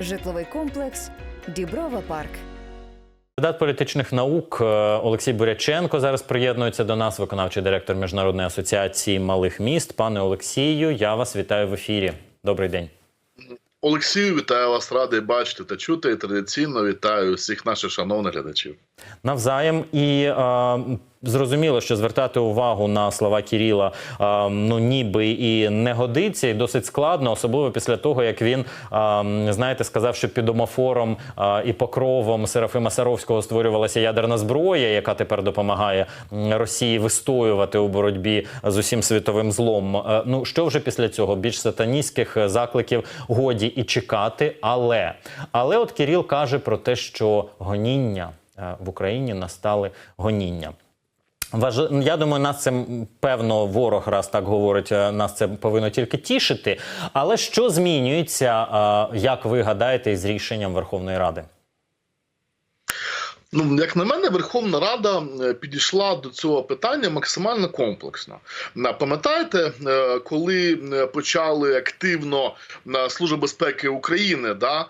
Житловий комплекс Діброва Парк. Кандидат політичних наук е, Олексій Буряченко зараз приєднується до нас, виконавчий директор Міжнародної асоціації малих міст. Пане Олексію, я вас вітаю в ефірі. Добрий день. Олексію, вітаю вас, радий бачити та чути. І традиційно вітаю всіх наших шановних глядачів. Навзаєм і е, зрозуміло, що звертати увагу на слова Кіріла е, ну ніби і не годиться, і досить складно, особливо після того, як він е, знаєте, сказав, що під омофором е, і покровом Серафима Саровського створювалася ядерна зброя, яка тепер допомагає Росії вистоювати у боротьбі з усім світовим злом. Е, ну що вже після цього? Більш сатаністських е, закликів годі і чекати, але але от Кіріл каже про те, що гоніння в Україні настали гоніння. Я думаю, нас це певно ворог, раз так говорить, е, нас це повинно тільки тішити. Але що змінюється, е, як ви гадаєте, із рішенням Верховної Ради? Ну, як на мене, Верховна Рада е, підійшла до цього питання максимально комплексно. Пам'ятаєте, коли почали активно Служба безпеки України да,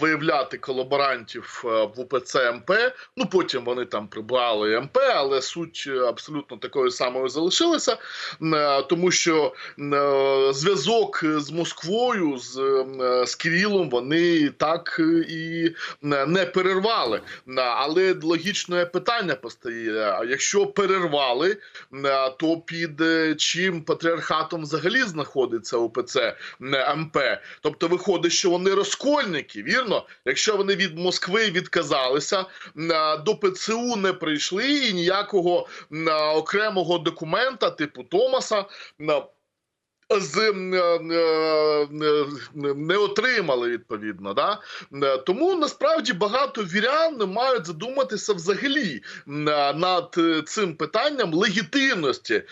виявляти колаборантів е, в УПЦ МП, ну потім вони там прибрали МП, але суть е, абсолютно такою самою залишилася, е, тому що е, зв'язок з Москвою, з, е, з Кирилом, вони так е, і не перервали. Але логічне питання постає: а якщо перервали, то під е, чим патріархатом взагалі знаходиться УПЦ МП? Тобто виходить, що вони розкольники, вірно? Якщо вони від Москви відказалися, до ПЦУ не прийшли і ніякого окремого документа, типу Томаса. З е, е, е, не отримали відповідно, да тому насправді багато вірян мають задуматися взагалі над цим питанням легітимності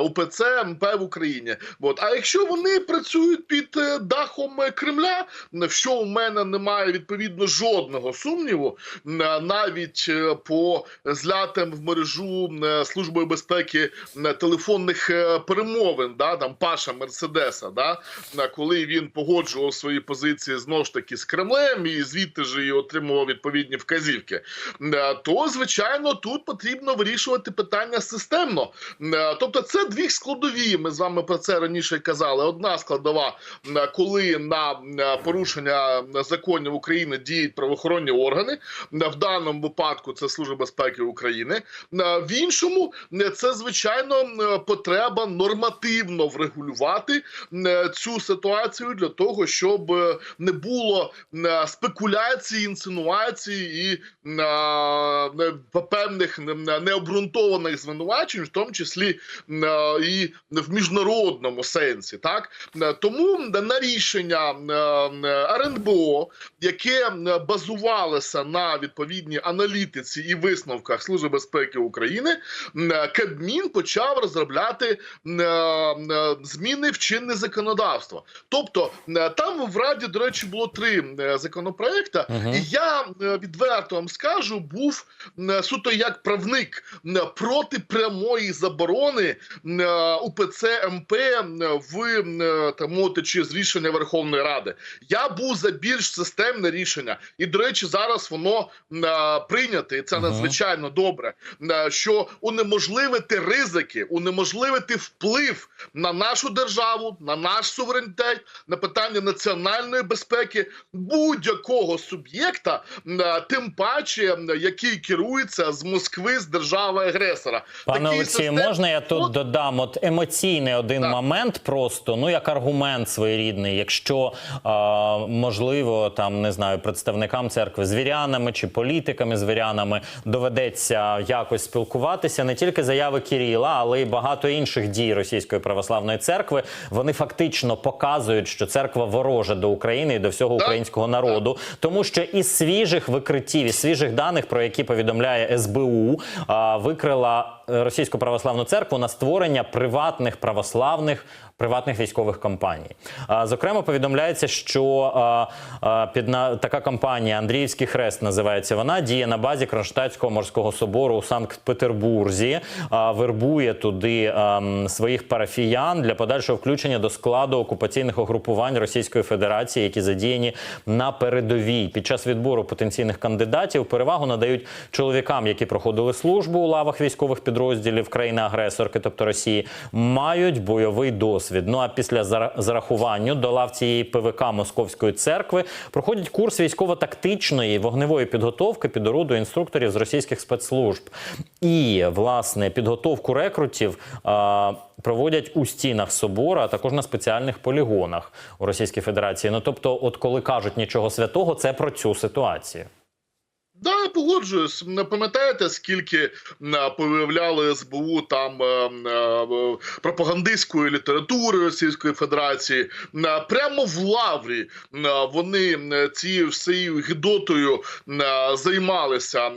УПЦ МП в Україні. От а якщо вони працюють під дахом Кремля, що у мене немає відповідно жодного сумніву, навіть по злятам в мережу службою безпеки телефонних перемовин, да там Паша Мерседеса, да коли він погоджував свої позиції знову ж таки з Кремлем і звідти ж і отримував відповідні вказівки. Е, То звичайно тут потрібно вирішувати питання системно. Е, Тобто, це дві складові. Ми з вами про це раніше казали. Одна складова, е, коли на порушення законів України діють правоохоронні органи. В даному випадку це Служба безпеки України. В іншому це звичайно потреба нормативно врегулювати е, цю ситуацію для того, щоб е, не було е, спекуляцій, інсинуацій і е, певних не- не- необґрунтованих звинувачень, в тому числі е, і в міжнародному сенсі. Так Е, тому на рішення е, е, РНБО, яке е, базувалося на відповідній аналітиці і висновках Служби безпеки України, е, Кабмін почав розробляти е, е, зміни в чинне законодавство. Тобто е, там в Раді, до речі, було три е, законопроекти, Мгм. і я е, відверто вам скажу, був суто як правник проти прямої заборони УПЦ МП в там чи з рішення Верховної Ради. Я був за більш системне рішення, і до речі, зараз воно прийняте, і це Мгм. надзвичайно добре. Що унеможливити ризики, унеможливити вплив на нашу державу, на наш суверенітет, на питання національної безпеки будь-якого суб'єкта, е, тим паче е, який керується з Москви з держави агресора. Пане Олексію, систем- можна я тут От- додам от емоційний один Так. момент, просто ну як аргумент своєрідний, якщо а, можливо там не знаю представникам церкви з вірянами чи політиками з вірянами доведеться якось спілкуватися, не тільки заяви Кіріла, але й багато інших дій Російської православної церкви. Вони фактично показують, що церква ворожа до України і до всього українського народу, тому що із свіжих викриттів, із свіжих даних, про які повідомляє СБУ, викрила російську православну церкву на створення приватних православних приватних військових компаній. Зокрема, повідомляється, що під на така компанія Андріївський хрест називається вона діє на базі Кронштадтського морського собору у Санкт-Петербурзі, вербує туди своїх парафіян для подальшого включення до складу окупаційних угрупувань Російської Федерації, які задіяні на передовій. Під час відбору потенційних кандидатів перевагу надають чоловікам, які проходили службу у лавах військових підрозділів країни-агресорки, тобто Росії, мають бойовий досвід. Ну а після зара- зарахування до лав цієї ПВК Московської церкви проходять курс військово-тактичної вогневої підготовки під ороду інструкторів з російських спецслужб. І власне підготовку рекрутів а, проводять у стінах собору, а також на спеціальних полігонах у Російській Федерації. Ну тобто, от коли кажуть нічого святого, це про цю ситуацію. Да, я погоджуюсь. Пам'ятаєте, скільки м, повиявляли СБУ там е, е, пропагандистської літератури Російської Федерації? Прямо в лаврі вони цією всією гідотою займалися,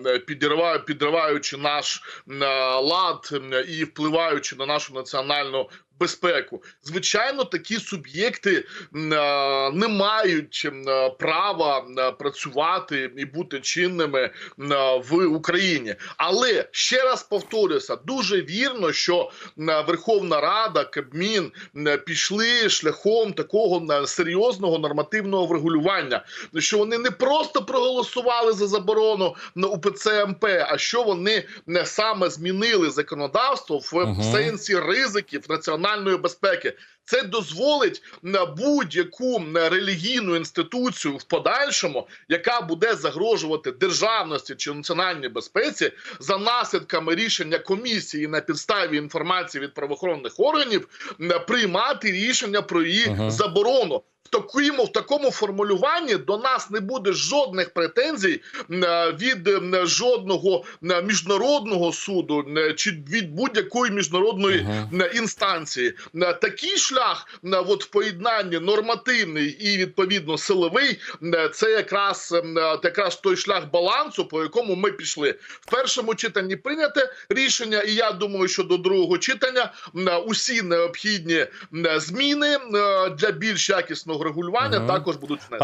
підриваючи наш лад і впливаючи на нашу національну. Безпеку, звичайно, такі суб'єкти е, не мають е, права працювати і бути чинними е, в Україні. Але ще раз повторюся, дуже вірно, що Верховна Рада, Кабмін пішли шляхом такого серйозного нормативного врегулювання, що вони не просто проголосували за заборону на УПЦ МП, а що вони м, саме змінили законодавство в Мгм. сенсі ризиків національної безпеки. Це дозволить на будь-яку релігійну інституцію в подальшому, яка буде загрожувати державності чи національній безпеці за наслідками рішення комісії на підставі інформації від правоохоронних органів, приймати рішення про її Мгм. заборону. В такому, в такому формулюванні до нас не буде жодних претензій е, від жодного міжнародного суду чи від будь-якої міжнародної Мгм. м, інстанції. Такий шлях от в поєднанні нормативний і відповідно силовий це якраз якраз той шлях балансу, по якому ми пішли. В першому читанні прийняте рішення, і я думаю, що до другого читання усі необхідні зміни для більш якісного регулювання Мгм. також будуть внесені.